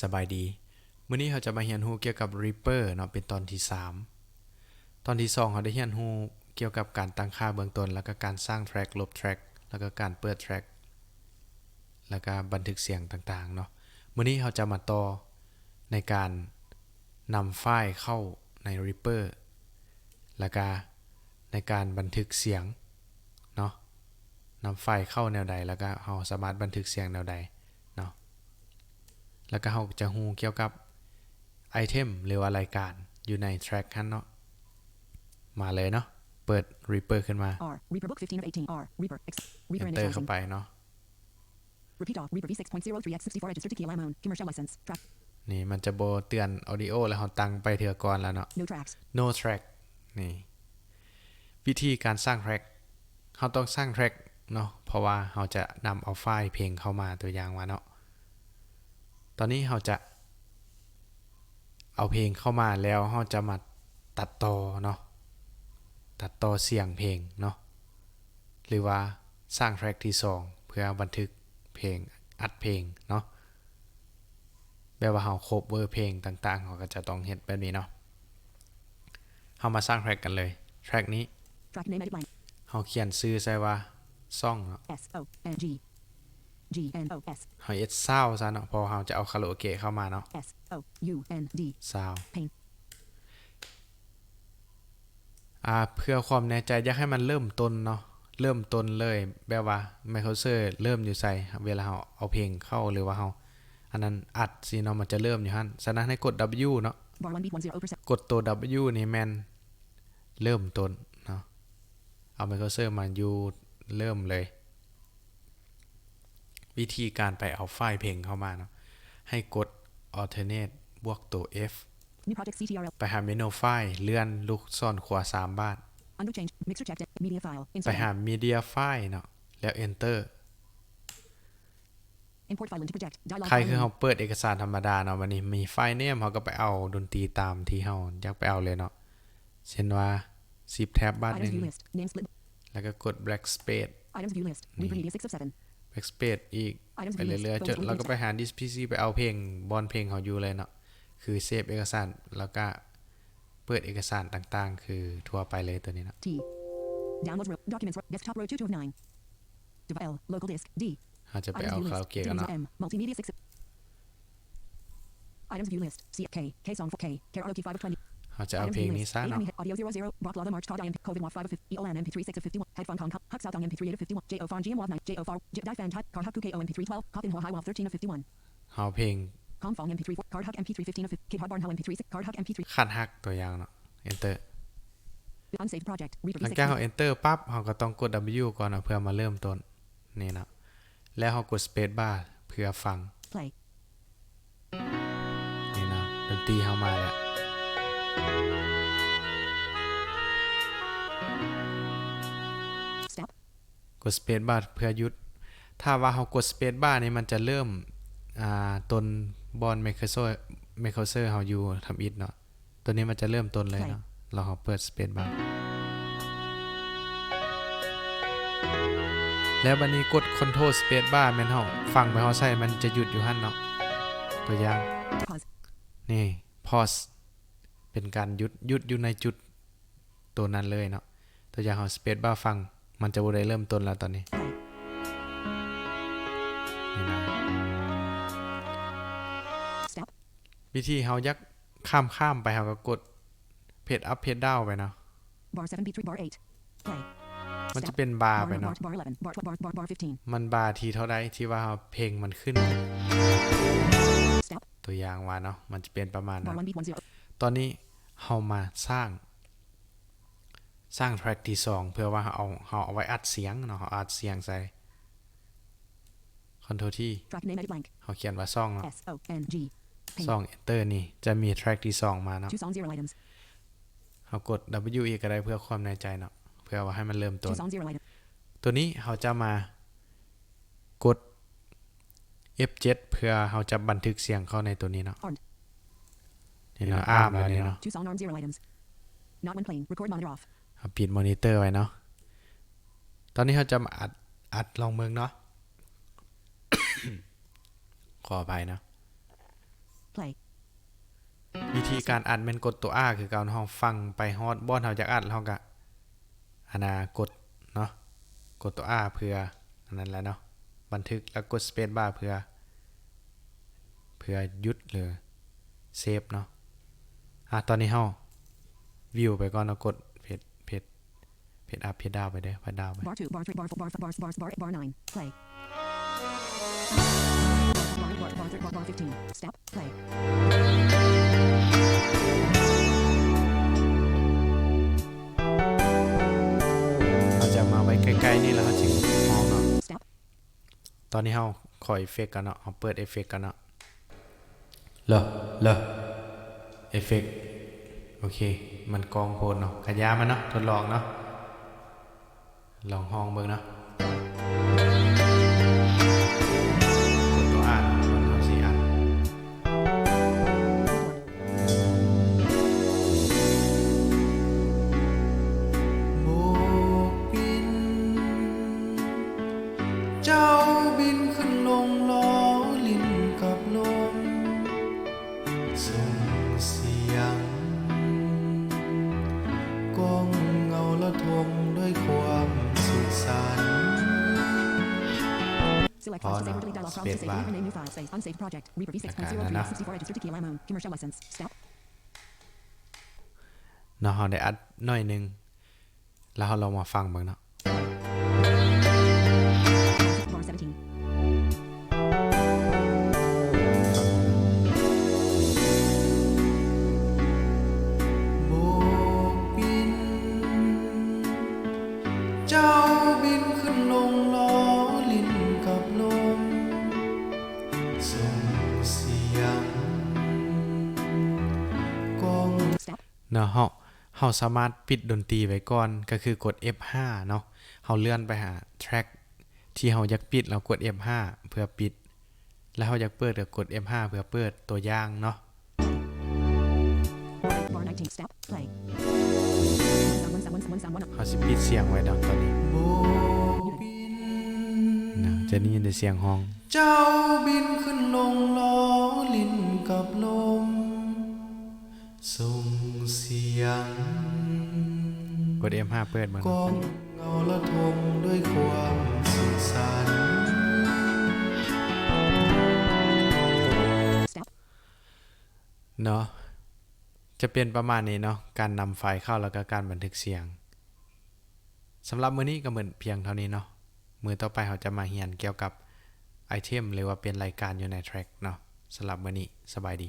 สบายดีมื้อนี้เราจะมาเรียนรู้เกี่ยวกับ Reaper เนาะเป็นตอนที่ 3 ตอนที่2เราได้เรียนรู้เกี่ยวกับการตั้งค่าเบื้องต้น แล้วก็การสร้าง track ลบ track แล้วก็การเปิด track แล้วก็บันทึกเสียงต่างๆเนาะมื้อนี้เราจะมาต่อในการนำไฟล์เข้าใน Reaper แล้วก็ในการบันทึกเสียงเนาะนำไฟล์เข้าแนวใดแล้วก็เราสามารถบันทึกเสียงแนวใด แล้วก็เราจะฮู้เกี่ยวกับไอเทมหรือว่ารายการอยู่ใน track นั้นเนาะมาเลยเนาะเปิด Reaper ขึ้นมา R. Reaper Book 15 of 18. R. Reaper. Ex- Reaper Enter เข้า initializing. ไปเนาะ Repeat all. Reaper V6.03 x 64 registered to Kia Lamone. Commercial license. Track. นี่มันจะโบเตือน audio แล้วเราตั้งไปเถื่อก่อนแล้วเนาะ No tracks. no track นี่วิธีการสร้าง track เราต้องสร้าง track เนาะเพราะว่าเราจะนำเอาไฟล์เพลงเข้ามาตัวอย่างว่าเนาะ ตอนนี้เราจะ เอาเพลงเข้ามาแล้วเราจะมาตัดต่อเนาะตัดต่อเสียงเพลงเนาะหรือว่าสร้าง track ที่ 2 เพื่อบันทึกเพลงอัดเพลงเนาะแบบว่าเราครบเวอร์เพลงต่างๆเราก็จะต้องเฮ็ดแบบนี้เนาะเรามาสร้าง track กันเลย track นี้ Track name edit blank. เราเขียนชื่อใส่ว่าซ่องเนาะ S O N G. G N O S เฮาเอ็ดซาวซะเนาะเพอเราจะเอาคาราโอเกะเข้ามาเนาะ S O U N D. ซาว Pain. อ่าเพื่อความแน่ใจอยากให้มันเริ่มต้นเนาะเริ่มต้นเลยแบบว่าไมโครเซอร์เริ่มอยู่ใส่เวลาเราเอาเพลงเข้าหรือว่าเราอันนั้นอัดสิเนาะมันจะเริ่มอยู่หั่นฉะนั้นให้กด W เนาะ Bar 1 beat 10%. กดตัว W นี่แม่นเริ่มต้นเนาะเอาไมโครเซอร์มาอยู่เริ่มเลย วิธีการไปเอาไฟล์เพลงเข้ามาเนาะให้กด alternate บวกตัว F New project CTRL. ไปหาเมนูไฟล์เลื่อนลูกซ่อนขวา3บาท Undo change. Mixer checked. Media file. ไป Insert. หา media file เนาะแล้ว enter Import file into project. Dialog. ใคร file คือ name. เขาเปิดเอกสารธรรมดาเนาะวันนี้มีไฟล์เนมเขาก็ไปเอาดนตรีตามที่เขาอยากไปเอาเลยเนาะเช่นว่า 10 แท็บบาทห Items นึ่ง view list. Name split. แล้วก็กด black space Items view list. Reaper media 6 of 7. black space อีก Items ไป view เรื่อย list. ๆจนเราก็ไปหา this pc ไปเอาเพลงบอลเพลงเขาอยู่เลยเนาะคือเซฟเอกสารแล้วก็เปิดเอกสารต่างๆ คือทั่วไปเลยตัวนี้เนาะ T. Downloads row. Documents row. Desktop row 2 2 of 9. Dev L. Local disk. D. เขาจะไป Items เอา view คารา list. โอเกะกัน Tools เนาะ M. Multimedia 6 of Items view list. C K. K song 4 K. Karaoke 5 of 20. เขาจะเอา Items เพลง view นี้ list. ซะเนาะ AME Audio 00. Brock Lava March Todd IM. COVID Watt 5 of 50. EOLAN MP3 6 of 51. Headphone Con Hux South MP3 8 of 51. JO Farm GM Wav 9. JO Far. Jip Die Fan Type. Car Huk 2 KO MP3 12. Coffin Hoa High Wav 13 of 51. เอาเพลง Com Fong MP3 4. Card Huk MP3 15 of 50. Kid Hard Barn How MP3 6. Card Huk MP3. คัดฮักตัวอย่างเนาะ enter Unsaved project. Reaper หลัง V6. จากเขา enter ปั๊บเขาก็ต้องกด W ก่อนเนาะเพื่อมาเริ่มต้นนี่เนาะแล้วเขากด space bar เพื่อฟัง Play. นี่เนาะดนตรีเข้ามาแล้ว Step. กด space bar เพื่อหยุด ถ้าว่าเขากด space bar นี่มันจะเริ่มอ่าต้นบอลไมโครโซไมโครเซอร์เขาอยู่ทำอิดเนาะ ตัวนี้มันจะเริ่มต้นเลยเนาะ เราเขาเปิด space bar แล้วบันนี้กด control space bar แม่นเฮาฟังไปเฮาใส่มันจะหยุดอยู่หั่นเนาะ ตัวอย่าง Pause. นี่ pause เป็นการหยุดหยุดอยู่ในจุดตัวนั้นเลยเนาะตัวอย่างของ space bar ฟัง มันจะบ่ได้เริ่มต้นแล้วตอนนี้ Play. นี่นะ Step. วิธีเฮายักข้ามข้ามไปเฮาก็กดเพจอัพเพจดาวไปเนาะ Bar 7 beat 3 bar 8. Play. มันจะ Step. เป็นบาร์ Bar ไป1 bar, เนาะ bar 11. Bar 12 bar bar bar 15. มันบาร์ทีเท่าใดที่ว่าเพลงมันขึ้น Step. ตัวอย่างว่าเนาะ มันจะเป็นประมาณ Bar นั้น1 beat 10. ตอนนี้ เฮามาสร้าง สร้าง track ที่สองเพื่อว่าเอาเฮาเอาไว้อัดเสียงเนาะเฮาอัดเสียงใส่ Ctrl T Track name edit blank. เฮาเขียนว่าซ่องเนาะ S O N G. Paint. ซ่อง enter นี่จะมี track ที่สองมาเนาะ Two song zero items. เฮากด W อีกก็ได้เพื่อความแน่ใจเนาะเพื่อว่าให้มันเริ่มต้ Two น song zero items. ตัวนี้เราจะมากด F7 เพื่อเราจะบันทึกเสียงเข้าในตัวนี้เนาะ Armed. นี่เนาะอ้ามแล้วนี่เนาะ Two song arm zero items. Not when playing. Record monitor off. เอาปิดมอนิเตอร์ไว้เนาะ ตอนนี้เราจะมาอัดอัดลองเมืองเนาะ ขออภัยเนาะ Play. วิธีการอัดแม่นกดตัว R คือการเฮาฟังไปฮอดบ่อนเฮาอยากอัดแล้วเฮาก็อันน่ะกดเนาะกดตัว R เพื่ออันนั้นแหละเนาะบันทึกแล้วกด space bar เพื่อ เพื่อหยุดหรือเซฟเนาะ อะตอนนี้เฮาวิวไปก่อนเนาะกดเพจเพจเพจอัพเพจดาวไปเด้อเพจดาวไป Bar 2, bar 3, bar 4, bar 5, bar, bar, bar, bar, bar 9. Play. Bar, bar, bar, bar, bar 15. Step. Play. เราจะมาไว้ใกล้ๆนี่แล้วเราจึงมองเนาะ Step. ตอนนี้เฮาขอเอฟเฟกต์กันเนาะเอาเปิดเอฟเฟกต์กันเนาะเหรอเหรอ เอฟเฟกต์โอเค มันกองโพนเนาะขยามันเนาะทดลองเนาะลองห้องเบิ่งเนาะ v6 Okay, zero no, no. 64 registered to Kiel Ammo. Commercial license. Step. เนาะเราได้อัดหน่อยหนึง แล้วเราลองมาฟังเบิ่งเนาะ เนาะเฮาเฮาสามารถปิดดนตรีไว้ก่อนก็คือกด F5 เนาะเฮาเลื่อนไปหา track ที่เฮาอยากปิดเรากด F5 เพื่อปิด แล้วเฮาอยากเปิดก็กด F5 เพื่อเปิดตัวอย่างเนาะ Bar 19. Step. Play. One sound, one sound, one sound, one sound, one up. เฮาสิปิดเสียงไว้เนาะตอนนี้นะจะได้ยินแต่เสียงห้อง เจ้าบินขึ้นลงล้อลิ้นกับลม ส่งเสียงกด F5 เปิดมันกองเงาละทมด้วยความสุขสันต์ Step. เนาะจะเป็นประมาณนี้เนาะการนำไฟล์เข้าแล้วก็การบันทึกเสียงสำหรับมื้อนี้ก็เหมือนเพียงเท่านี้เนาะมือต่อไปเราจะมาเรียนเกี่ยวกับไอเทมหรือว่าเป็นรายการอยู่ในแทร็กเนาะสำหรับมื้อนี้สบายดี